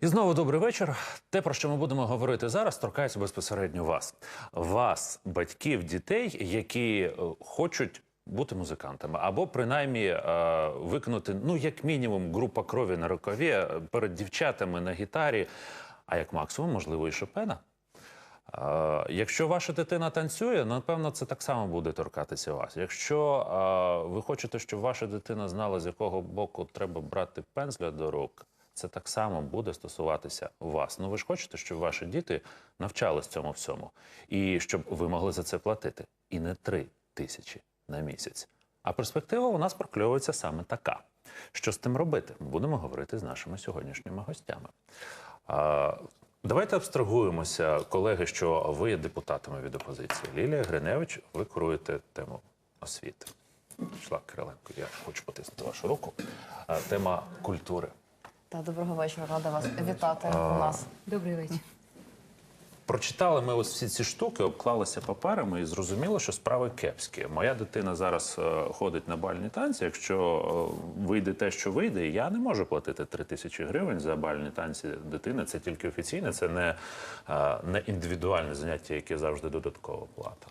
І знову добрий вечір. Те, про що ми будемо говорити зараз, торкається безпосередньо вас. Вас, батьків, дітей, які е, хочуть бути музикантами, або принаймні е, виконати, ну як мінімум, група крові на рукаві е, перед дівчатами на гітарі, а як максимум, можливо, і Шопена. Якщо ваша дитина танцює, напевно, це так само буде торкатися вас. Якщо ви хочете, щоб ваша дитина знала, з якого боку треба брати пензля до рук, це так само буде стосуватися вас. Ну ви ж хочете, щоб ваші діти навчались цьому всьому, і щоб ви могли за це платити. І не три тисячі на місяць. А перспектива у нас прокльовується саме така. Що з тим робити? Будемо говорити з нашими сьогоднішніми гостями. А, Давайте абстрагуємося, колеги, що ви є депутатами від опозиції. Лілія Гриневич, ви куруєте тему освіти. Пішла Кириленко, я хочу потиснути вашу руку. Тема культури. Та доброго вечора, рада вас вітати у нас. Добрий вечір. Прочитали ми ось всі ці штуки, обклалися паперами і зрозуміло, що справи кепські. Моя дитина зараз е, ходить на бальні танці. Якщо е, вийде те, що вийде, я не можу платити 3 тисячі гривень за бальні танці дитини. Це тільки офіційне, це не, е, не індивідуальне заняття, яке завжди додаткова плата.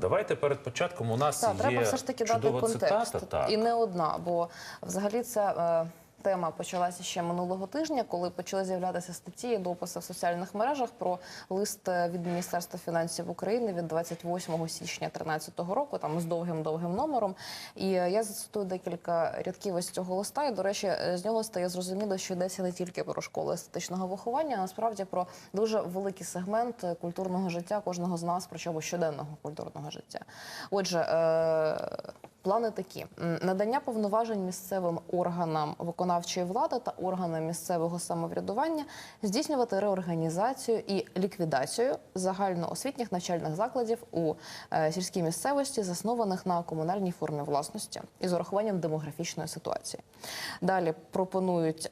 Давайте перед початком у нас Так, є треба все ж таки дати контекст. цитата. Так. І не одна, бо взагалі це. Тема почалася ще минулого тижня, коли почали з'являтися статті і дописи в соціальних мережах про лист е, від Міністерства фінансів України від 28 січня 2013 року, там з довгим довгим номером. І е, я зацитую декілька рядків із цього листа. І до речі, е, з нього стає зрозуміло, що йдеться не тільки про школи естетичного виховання, а насправді про дуже великий сегмент культурного життя кожного з нас, причому щоденного культурного життя. Отже. Е- Плани такі: надання повноважень місцевим органам виконавчої влади та органам місцевого самоврядування здійснювати реорганізацію і ліквідацію загальноосвітніх навчальних закладів у е, сільській місцевості, заснованих на комунальній формі власності із урахуванням демографічної ситуації. Далі пропонують.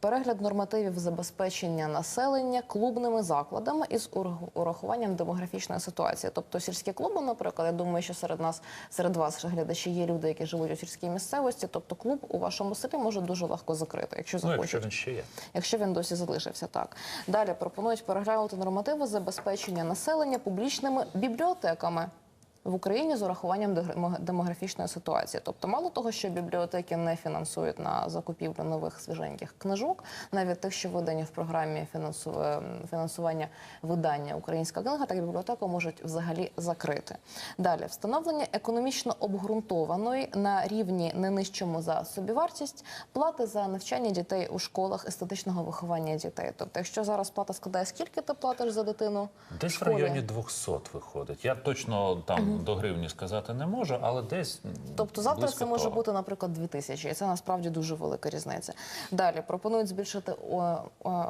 Перегляд нормативів забезпечення населення клубними закладами із урахуванням демографічної ситуації. Тобто сільські клуби, наприклад, я думаю, що серед нас, серед вас, глядачі, є люди, які живуть у сільській місцевості. Тобто, клуб у вашому селі може дуже легко закрити, якщо Ну, якщо він ще є. Якщо він досі залишився так. Далі пропонують переглянути нормативи забезпечення населення публічними бібліотеками. В Україні з урахуванням демографічної ситуації, тобто, мало того, що бібліотеки не фінансують на закупівлю нових свіженьких книжок, навіть тих, що видані в програмі фінансу- е, фінансування видання Українська книга, так бібліотеку можуть взагалі закрити. Далі встановлення економічно обґрунтованої на рівні не нижчому за собівартість плати за навчання дітей у школах естетичного виховання дітей. Тобто, якщо зараз плата складає скільки ти платиш за дитину? Десь в районі 200 виходить. Я точно там до гривні сказати не можу, але десь Тобто завтра це може того. бути, наприклад, 2 тисячі, і це насправді дуже велика різниця. Далі пропонують збільшити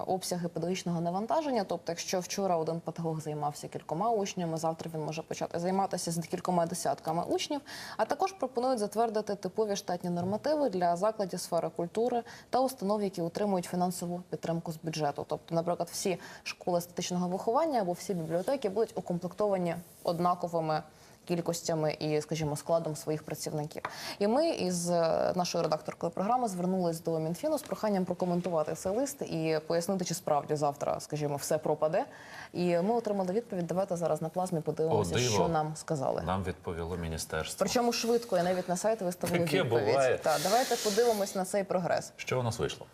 обсяги педагогічного навантаження. Тобто, якщо вчора один педагог займався кількома учнями, завтра він може почати займатися з кількома десятками учнів. А також пропонують затвердити типові штатні нормативи для закладів сфери культури та установ, які отримують фінансову підтримку з бюджету. Тобто, наприклад, всі школи естетичного виховання або всі бібліотеки будуть укомплектовані однаковими кількостями і, скажімо, складом своїх працівників. І ми із е, нашою редакторкою програми звернулись до Мінфіну з проханням прокоментувати цей лист і пояснити, чи справді завтра, скажімо, все пропаде. І ми отримали відповідь. Давайте зараз на плазмі подивимося, О, диво. що нам сказали. Нам відповіло міністерство. Причому швидко і навіть на сайт виставили Таке відповідь. буває. Так, давайте подивимось на цей прогрес. Що у нас вийшло?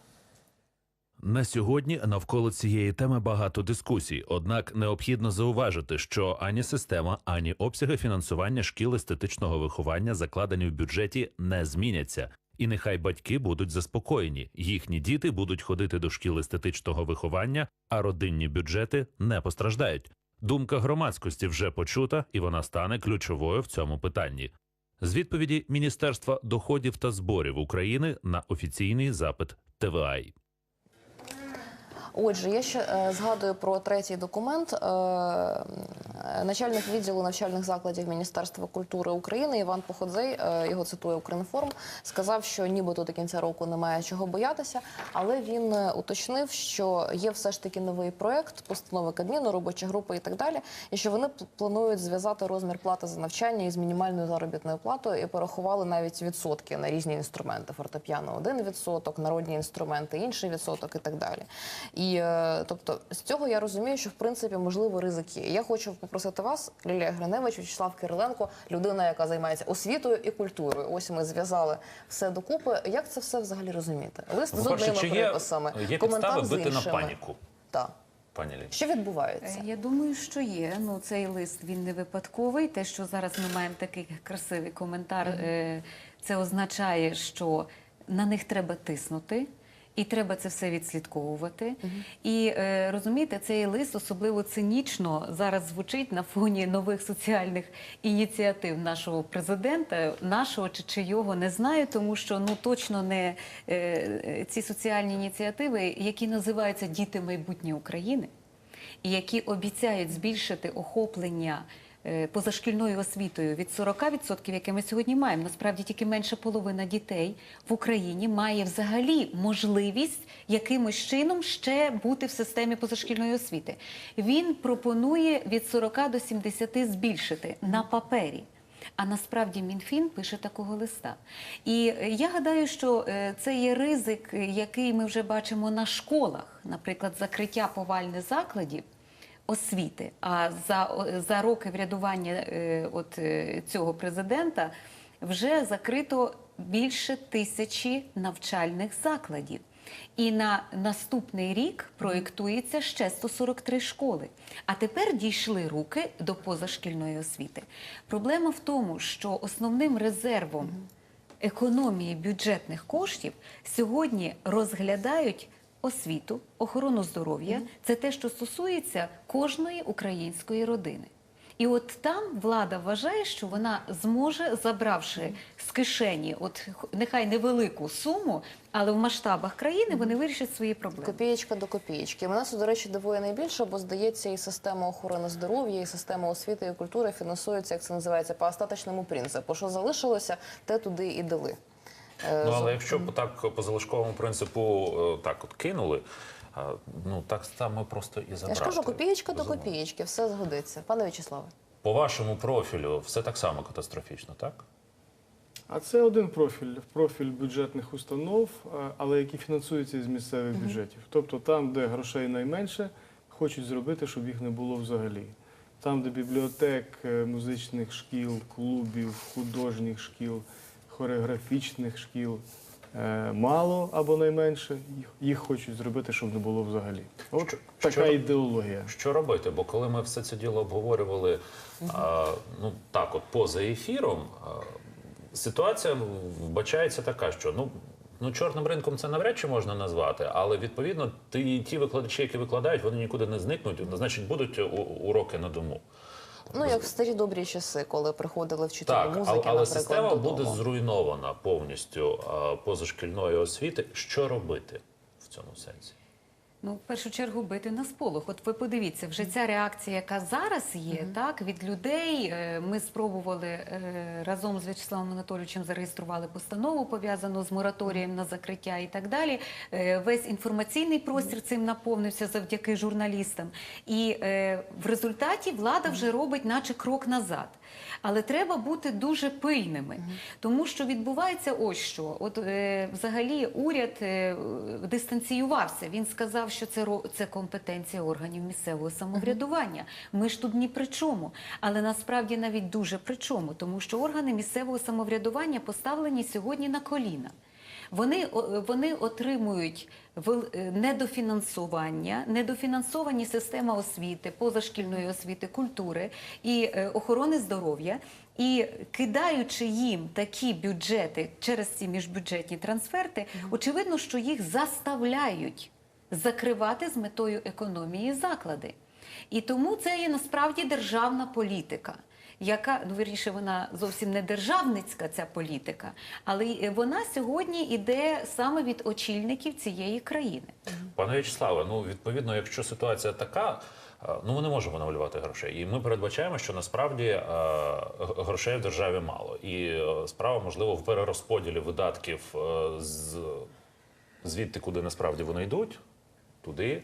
На сьогодні навколо цієї теми багато дискусій. Однак необхідно зауважити, що ані система, ані обсяги фінансування шкіл естетичного виховання, закладені в бюджеті, не зміняться. І нехай батьки будуть заспокоєні, їхні діти будуть ходити до шкіл естетичного виховання, а родинні бюджети не постраждають. Думка громадськості вже почута, і вона стане ключовою в цьому питанні. З відповіді Міністерства доходів та зборів України на офіційний запит ТВАЙ. Отже, я ще е, згадую про третій документ. Е, начальник відділу навчальних закладів Міністерства культури України Іван Походзей, е, його цитує Укрінформ, сказав, що нібито до кінця року немає чого боятися, але він уточнив, що є все ж таки новий проект, постанови Кабміну, робоча група і так далі, і що вони планують зв'язати розмір плати за навчання із мінімальною заробітною платою і порахували навіть відсотки на різні інструменти. Фортепіано один відсоток, народні інструменти інший відсоток і так далі. І е, тобто з цього я розумію, що в принципі можливо ризик є. Я хочу попросити вас, Лілія Гриневич, Вячеслав Кириленко, людина, яка займається освітою і культурою. Ось ми зв'язали все докупи. Як це все взагалі розуміти? Лист з одними чи приписами, є коментар підстави з бити на паніку, Так. пані Лілі? Що відбувається? Е, Я думаю, що є. Ну цей лист він не випадковий. Те, що зараз ми маємо такий красивий коментар, е, це означає, що на них треба тиснути. І треба це все відслідковувати. І е, розумієте, цей лист особливо цинічно зараз звучить на фоні нових соціальних ініціатив нашого президента, нашого чи чийого не знаю, тому що ну точно не е, ці соціальні ініціативи, які називаються Діти майбутнє України і які обіцяють збільшити охоплення позашкільною освітою від 40%, яке ми сьогодні маємо. Насправді тільки менше половина дітей в Україні має взагалі можливість якимось чином ще бути в системі позашкільної освіти. Він пропонує від 40 до 70 збільшити на папері. А насправді Мінфін пише такого листа. І е, я гадаю, що е, це є ризик, е, який ми вже бачимо на школах, наприклад, закриття повальних закладів освіти. А за, за роки врядування е, от, е, цього президента вже закрито більше тисячі навчальних закладів. І на наступний рік проєктується ще 143 школи. А тепер дійшли руки до позашкільної освіти. Проблема в тому, що основним резервом економії бюджетних коштів сьогодні розглядають освіту, охорону здоров'я. Це те, що стосується кожної української родини. І от там влада вважає, що вона зможе, забравши з кишені, от нехай невелику суму, але в масштабах країни вони вирішать свої проблеми. Копієчка до копієчки. Мене це, до речі, дивує найбільше, бо здається, і система охорони здоров'я, і система освіти і культури фінансуються, як це називається, по остаточному принципу. Що залишилося, те туди і дали. Е, Ну, але якщо б так по залишковому принципу е, так от кинули, ну так само просто і забрати. Я ж кажу, копієчка до копієчки, все згодиться. Пане В'ячеславе. По вашому профілю все так само катастрофічно, так? А це один профіль профіль бюджетних установ, але які фінансуються з місцевих бюджетів. Тобто там, де грошей найменше, хочуть зробити, щоб їх не було взагалі. Там, де бібліотек, е, музичних шкіл, клубів, художніх шкіл, хореографічних шкіл е, мало або найменше, їх, хочуть зробити, щоб не було взагалі. От Що- така що- ідеологія. Що робити? Бо коли ми все це діло обговорювали а, ну так, от поза ефіром, а, ситуація вбачається така, що ну. Ну, чорним ринком це навряд чи можна назвати, але відповідно ті, ті викладачі, які викладають, вони нікуди не зникнуть, значить, будуть уроки на дому. Ну, як в старі добрі часи, коли приходили вчителі Так, музики, але, але наприклад, система додому. буде зруйнована повністю позашкільної освіти. Що робити в цьому сенсі? Ну, в першу чергу бити на сполох. От ви подивіться, вже ця реакція, яка зараз є, так від людей. е, Ми спробували е, разом з В'ячеславом Анатолійовичем зареєстрували постанову пов'язану з мораторієм на закриття і так далі. Е, Весь інформаційний простір цим наповнився завдяки журналістам. І в результаті влада вже робить, наче крок назад. Але треба бути дуже пильними, тому що відбувається ось що. От взагалі уряд дистанціювався. Він сказав, що це це компетенція органів місцевого самоврядування. Ми ж тут ні при чому. Але насправді навіть дуже при чому, тому що органи місцевого самоврядування поставлені сьогодні на коліна. Вони, вони отримують е, недофінансування, недофінансовані система освіти, позашкільної освіти, культури і е, охорони здоров'я. І кидаючи їм такі бюджети через ці міжбюджетні трансферти, очевидно, що їх заставляють закривати з метою економії заклади. І тому це є насправді державна політика. яка ну вірніше, вона зовсім не державницька ця політика, але вона сьогодні іде саме від очільників цієї країни. Пане В'ячеславе, ну відповідно, якщо ситуація така, е, ну ми не можемо навалювати грошей. І ми передбачаємо, що насправді е, грошей в державі мало. І е, справа можливо в перерозподілі видатків з звідти, куди насправді вони йдуть, туди,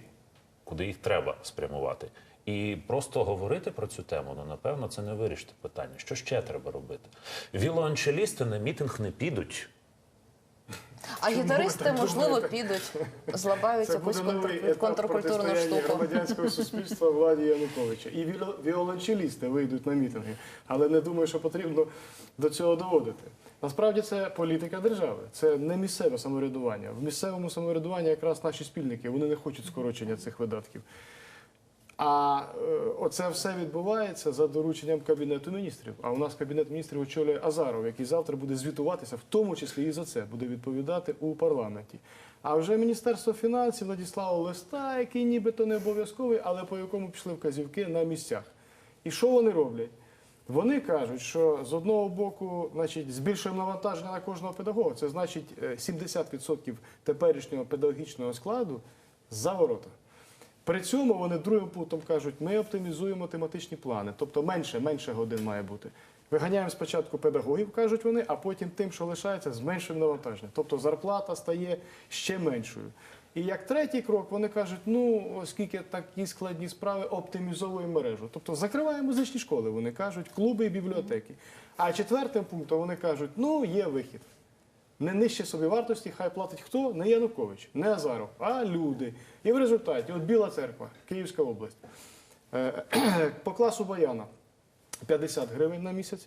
куди їх треба спрямувати. І просто говорити про цю тему, ну напевно, це не вирішити питання. Що ще треба робити? Вілоанчелісти на мітинг не підуть. А гітаристи, можливо, підуть, злабають Це якусь контр... контркультурну штуку. громадянського суспільства владі Януковича. І віол- віолончелісти вийдуть на мітинги, але не думаю, що потрібно до цього доводити. Насправді це політика держави, це не місцеве самоврядування. В місцевому самоврядуванні якраз наші спільники вони не хочуть скорочення цих видатків. А е, оце все відбувається за дорученням Кабінету міністрів. А у нас Кабінет міністрів очолює Азаров, який завтра буде звітуватися, в тому числі і за це, буде відповідати у парламенті. А вже Міністерство фінансів надіслало листа, який нібито не обов'язковий, але по якому пішли вказівки на місцях. І що вони роблять? Вони кажуть, що з одного боку, значить, збільшуємо навантаження на кожного педагога. Це значить е, 70% теперішнього педагогічного складу за ворота. При цьому вони другим пунктом кажуть, ми оптимізуємо тематичні плани, тобто менше, менше годин має бути. Виганяємо спочатку педагогів, кажуть вони, а потім тим, що лишається, зменшуємо навантаження. Тобто зарплата стає ще меншою. І як третій крок, вони кажуть, ну, оскільки такі складні справи, оптимізовуємо мережу. Тобто закриваємо музичні школи, вони кажуть, клуби і бібліотеки. А четвертим пунктом вони кажуть, ну, є вихід. Не нижче собівартості, хай платить хто? Не Янукович, не Азаров, а люди. І в результаті, от Біла церква, Київська область, е, по класу баяна 50 гривень на місяць,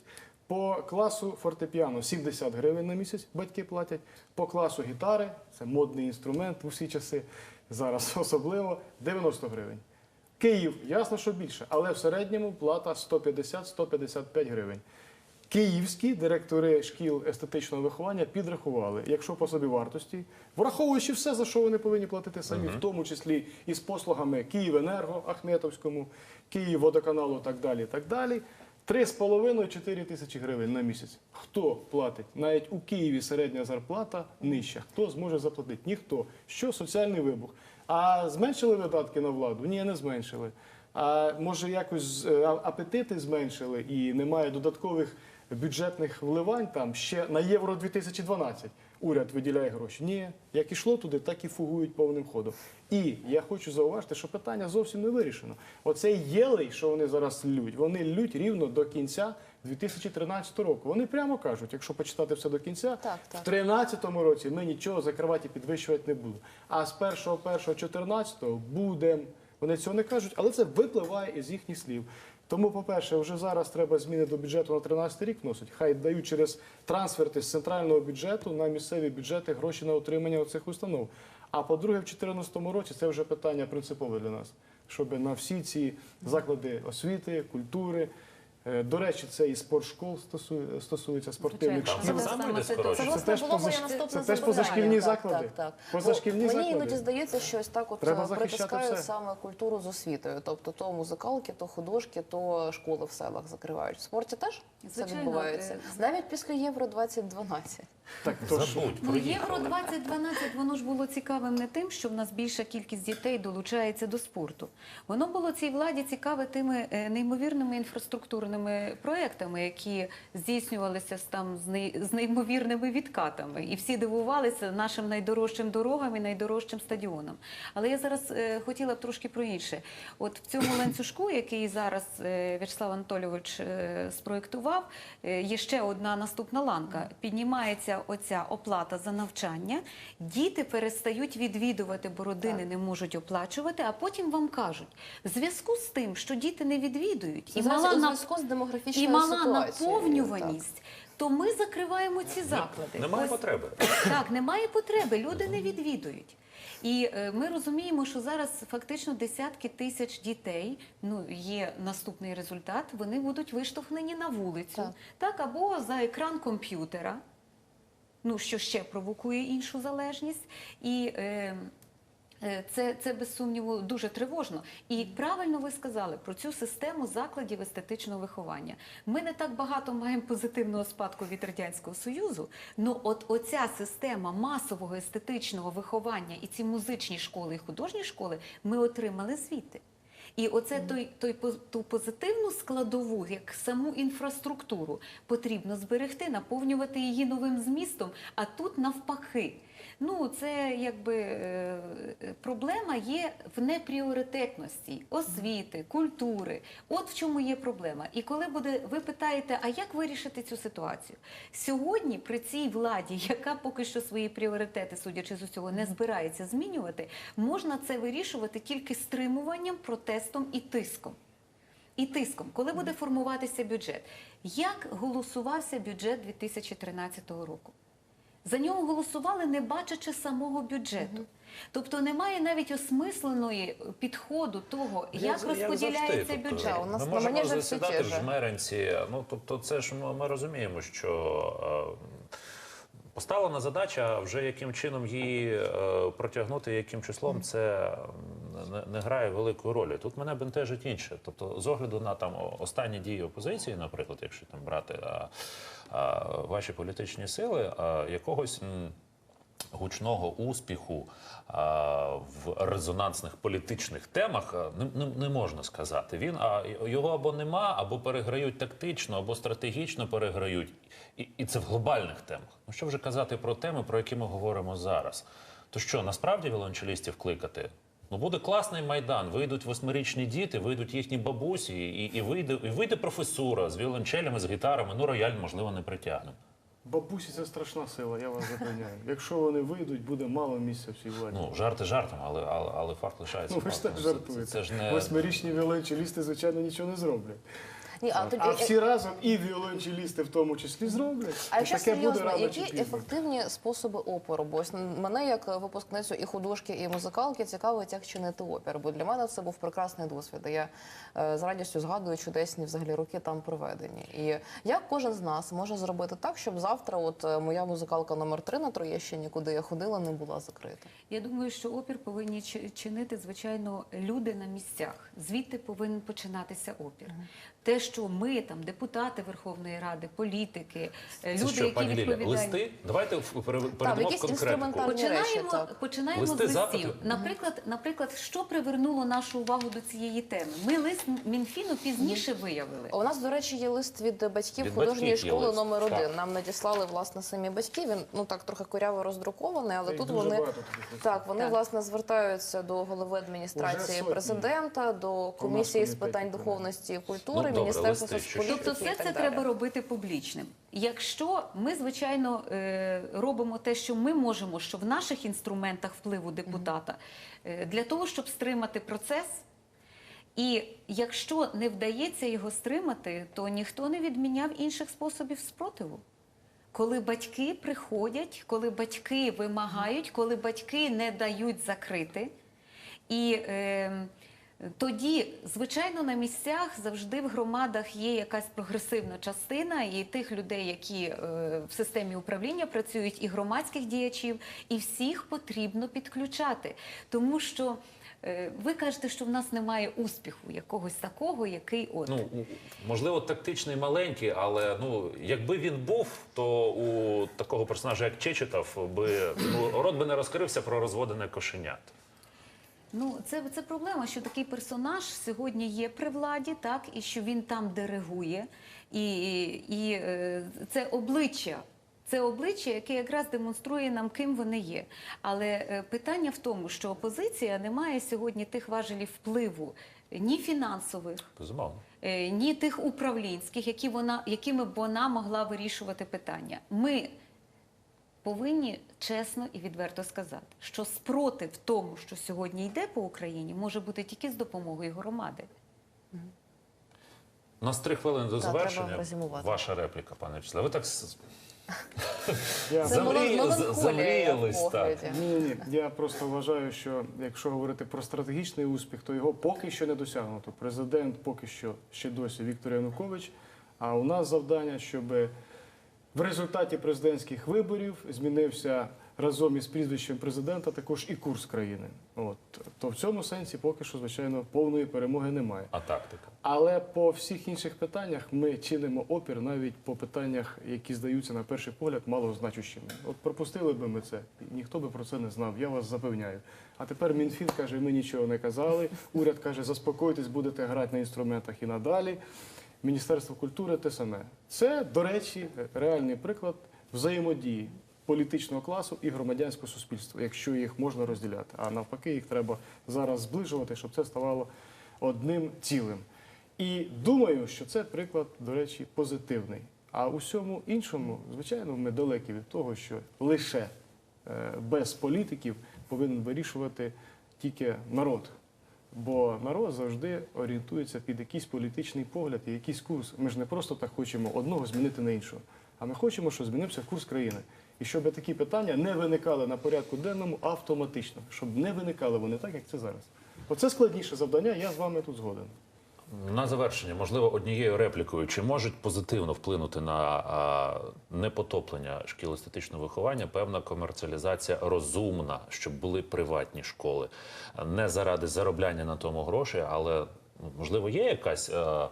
по класу фортепіано 70 гривень на місяць батьки платять, по класу гітари, це модний інструмент в усі часи, зараз особливо, 90 гривень. Київ, ясно, що більше, але в середньому плата 150-155 гривень. Київські директори шкіл естетичного виховання підрахували, якщо по собі вартості, враховуючи все, за що вони повинні платити самі, в тому числі і з послугами Київенерго, Ахметовському, Київводоканалу, так далі, так далі. 3,5-4 тисячі гривень на місяць. Хто платить? Навіть у Києві середня зарплата нижча. Хто зможе заплатити? Ніхто. Що соціальний вибух? А зменшили видатки на владу? Ні, не зменшили. А може якось е, апетити зменшили і немає додаткових бюджетних вливань там ще на євро 2012 уряд виділяє гроші. Ні, як ішло туди, так і фугують повним ходом. І я хочу зауважити, що питання зовсім не вирішено. Оцей єлей, що вони зараз лють, вони лють рівно до кінця 2013 року. Вони прямо кажуть, якщо почитати все до кінця, Так, так. в 2013 році ми нічого закривати і підвищувати не будемо. А з 1.1.14 будемо. Вони цього не кажуть, але це випливає із їхніх слів. Тому, по-перше, вже зараз треба зміни до бюджету на 13 рік вносить. Хай дають через трансферти з центрального бюджету на місцеві бюджети гроші на отримання цих установ. А по-друге, в 2014 році це вже питання принципове для нас, щоб на всі ці заклади освіти, культури. Е, До речі, це і спортшкол стосує- стосується спортивних шкіл. так Саме це- скорочення? Це, Це власне, теж було моє позаш- це теж позашкільні заклади. Так, так. Позашкільні Бо Мені іноді здається, що ось так от е, притискають саме культуру з освітою. Тобто то музикалки, то художки, то школи в селах закривають. В спорті теж це відбувається. Навіть після Євро 2012. Так, то ж- Забудь, Ну, Євро проїхали. 2012 воно ж було цікавим не тим, що в нас більша кількість дітей долучається до спорту. Воно було цій владі цікаве тими е, неймовірними інфраструктурними проектами, які здійснювалися з там з неймовірними відкатами. І всі дивувалися нашим найдорожчим дорогам і найдорожчим стадіонам. Але я зараз е, хотіла б трошки про інше. От в цьому ланцюжку, який зараз е, В'ячеслав Анатолійович е, спроєктував, е, є ще одна наступна ланка. Піднімається оця оплата за навчання. Діти перестають відвідувати, бо родини не можуть оплачувати. А потім вам кажуть, в зв'язку з тим, що діти не відвідують, і мала на зв'язку з демографічною і мала ситуацією. наповнюваність. То ми закриваємо ці заклади. Немає Ось- потреби. так, немає потреби, люди не відвідують. І е, ми розуміємо, що зараз фактично десятки тисяч дітей, ну є наступний результат, вони будуть виштовхнені на вулицю, Так. так, або за екран комп'ютера, ну що ще провокує іншу залежність. І Е, Це, це без сумніву дуже тривожно. І правильно ви сказали про цю систему закладів естетичного виховання. Ми не так багато маємо позитивного спадку від радянського союзу. Ну, от оця система масового естетичного виховання і ці музичні школи і художні школи ми отримали звідти. І оце той, той ту позитивну складову, як саму інфраструктуру, потрібно зберегти, наповнювати її новим змістом. А тут навпаки. Ну, це якби е, проблема є в непріоритетності освіти, культури. От в чому є проблема. І коли буде, ви питаєте, а як вирішити цю ситуацію? Сьогодні при цій владі, яка поки що свої пріоритети, судячи з усього, не збирається змінювати, можна це вирішувати тільки стримуванням, протестом і тиском. І тиском, коли буде формуватися бюджет. Як голосувався бюджет 2013 року? За нього голосували, не бачачи самого бюджету. Тобто немає навіть осмисленої підходу того, як, як розподіляється тобто, бюджет. у нас ми на можемо засідати в ж. жмеренці. Ну тобто, це ж ми, ми розуміємо, що е, поставлена задача, вже яким чином її е, протягнути, яким числом, це не, грає великої ролі. Тут мене бентежить інше. Тобто, з огляду на там останні дії опозиції, наприклад, якщо там брати а, а, ваші політичні сили, а, якогось. Гучного успіху а, в резонансних політичних темах не, не, можна сказати. Він а його або нема, або переграють тактично, або стратегічно переграють. І, це в глобальних темах. Ну що вже казати про теми, про які ми говоримо зараз? То що насправді віолончелістів кликати? Ну буде класний майдан. Вийдуть восьмирічні діти, вийдуть їхні бабусі, і, і вийде і вийде професура з віолончелями, з гітарами. Ну рояль можливо не притягнемо. Бабусі це страшна сила, я вас запевняю. Якщо вони вийдуть, буде мало місця в цій владі. Ну, жарти жартом, але, але, але факт лишається. Ну, ви ж фактом. так Це- жартуєте. Це, це ж не Восьмирічні віолончелісти, звичайно, нічого не зроблять. Ні, а тоді А всі разом і віолончелісти в тому числі зроблять. А якщо таке буде серйозно, рано які пізно. ефективні способи опору? Бо ось мене як випускницю і художки, і музикалки цікавить, як чинити опір. Бо для мене це був прекрасний досвід. і Я е, з радістю згадую чудесні взагалі роки там проведені. І як кожен з нас може зробити так, щоб завтра, от е, моя музикалка номер 3 на Троєщині, куди я ходила, не була закрита? Я думаю, що опір повинні чи- чинити, звичайно, люди на місцях. Звідти повинен починатися опір. Те, що ми там, депутати Верховної Ради, політики, е, це люди, що, які пані відповідають. листи? Давайте в- пере- перейдемо в конкретику. Починаємо, речі, починаємо Листи, з листів. запити? Наприклад, наприклад, що привернуло нашу увагу до цієї теми? Ми лист Мінфіну пізніше виявили. У нас, до речі, є лист від батьків Від художньої батьків школи лист, номер так. один. Нам надіслали власне самі батьки. Він ну так трохи коряво роздрукований, але Їх тут вони багато так вони Так. власне звертаються до голови адміністрації президента, до комісії з питань духовності і культури, добре, міністерства соцполітики Тобто, все це далі. треба робити публічним. Якщо ми, звичайно, е, робимо те, що ми можемо, що в наших інструментах впливу депутата, е, для того, щоб стримати процес. І якщо не вдається його стримати, то ніхто не відміняв інших способів спротиву. Коли батьки приходять, коли батьки вимагають, коли батьки не дають закрити. І е, тоді, звичайно, на місцях завжди в громадах є якась прогресивна частина, і тих людей, які е, в системі управління працюють, і громадських діячів, і всіх потрібно підключати. Тому що е, ви кажете, що в нас немає успіху якогось такого, який от. Ну, можливо, тактичний маленький, але ну, якби він був, то у такого персонажа, як Чечетов, би ну, рот би не розкрився про розводене кошенят. Ну, це, це проблема, що такий персонаж сьогодні є при владі, так, і що він там диригує. І, і е, це обличчя. Це обличчя, яке якраз демонструє нам, ким вони є. Але е, питання в тому, що опозиція не має сьогодні тих важелів впливу ні фінансових, Безумовно. е, ні тих управлінських, які вона, якими б вона могла вирішувати питання. Ми повинні чесно і відверто сказати, що спротив тому, що сьогодні йде по Україні, може бути тільки з допомогою громади. У нас три хвилини до завершення. Ваша репліка, пане Вячеславе. Ви так замріялись, так. Ні, ні, я просто вважаю, що якщо говорити про стратегічний успіх, то його поки що не досягнуто. Президент поки що ще досі Віктор Янукович. А у нас завдання, щоб в результаті президентських виборів змінився разом із прізвищем президента також і курс країни. От то в цьому сенсі поки що, звичайно, повної перемоги немає. А тактика? Але по всіх інших питаннях ми чинимо опір навіть по питаннях, які здаються на перший погляд малозначущими. От пропустили би ми це, ніхто би про це не знав. Я вас запевняю. А тепер Мінфін каже, ми нічого не казали. Уряд каже, заспокойтесь, будете грати на інструментах і надалі. Міністерство культури те саме. Це, до речі, реальний приклад взаємодії політичного класу і громадянського суспільства, якщо їх можна розділяти. А навпаки, їх треба зараз зближувати, щоб це ставало одним цілим. І думаю, що це приклад, до речі, позитивний. А у всьому іншому, звичайно, ми далекі від того, що лише е, без політиків повинен вирішувати тільки народ. Бо народ завжди орієнтується під якийсь політичний погляд і якийсь курс. Ми ж не просто так хочемо одного змінити на іншого, а ми хочемо, щоб змінився курс країни. І щоб такі питання не виникали на порядку денному автоматично, щоб не виникали вони так, як це зараз. Оце складніше завдання, я з вами тут згоден. На завершення, можливо, однією реплікою, чи можуть позитивно вплинути на а, непотоплення шкіл естетичного виховання певна комерціалізація розумна, щоб були приватні школи, не заради заробляння на тому грошей, але можливо є якась. е,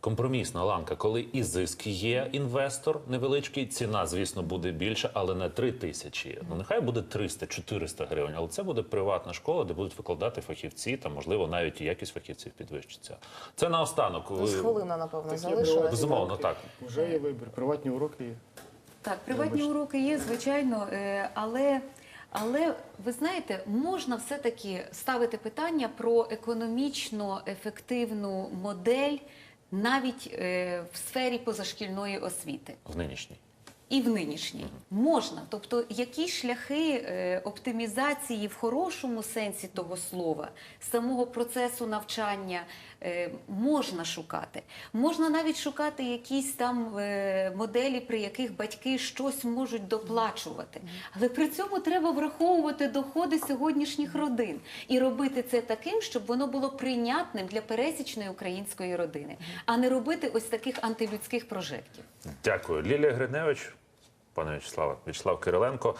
Компромісна ланка, коли і зиск є інвестор невеличкий, ціна, звісно, буде більша, але не 3 тисячі. Ну нехай буде 300-400 гривень, але це буде приватна школа, де будуть викладати фахівці, та можливо навіть і якість фахівців підвищиться. Це наостанок. У Ви- хвилина, напевно, приватні Безумовно, так. Вже є вибір, приватні уроки є. Так, приватні уроки є, звичайно, е, але, але ви знаєте, можна все-таки ставити питання про економічно ефективну модель навіть е, в сфері позашкільної освіти. в нинішній. І в нинішній можна, тобто які шляхи е, оптимізації в хорошому сенсі того слова, самого процесу навчання е, можна шукати. Можна навіть шукати якісь там е, моделі, при яких батьки щось можуть доплачувати. Але при цьому треба враховувати доходи сьогоднішніх родин і робити це таким, щоб воно було прийнятним для пересічної української родини, а не робити ось таких антилюдських прожектів. Дякую. Лілія Гриневич, пане Вячеславе, Вячеслав Кириленко.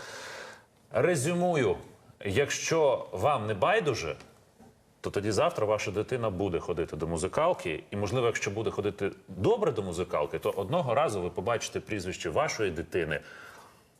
Резюмую: якщо вам не байдуже, то тоді завтра ваша дитина буде ходити до музикалки. І, можливо, якщо буде ходити добре до музикалки, то одного разу ви побачите прізвище вашої дитини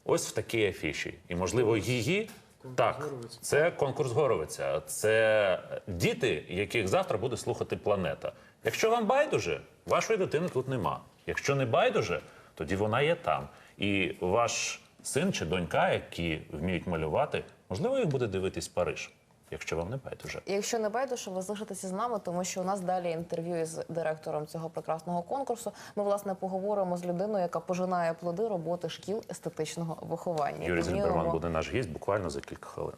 ось в такій афіші. І, можливо, її. Так, це конкурс Горовиця. Це діти, яких завтра буде слухати планета. Якщо вам байдуже, вашої дитини тут нема. Якщо не байдуже, тоді вона є там. І ваш син чи донька, які вміють малювати, можливо, їх буде дивитись Париж, якщо вам не байдуже. Якщо не байдуже, ви залишитеся з нами, тому що у нас далі інтерв'ю із директором цього прекрасного конкурсу. Ми власне поговоримо з людиною, яка пожинає плоди роботи шкіл естетичного виховання. Юрій Зільберман буде наш гість буквально за кілька хвилин.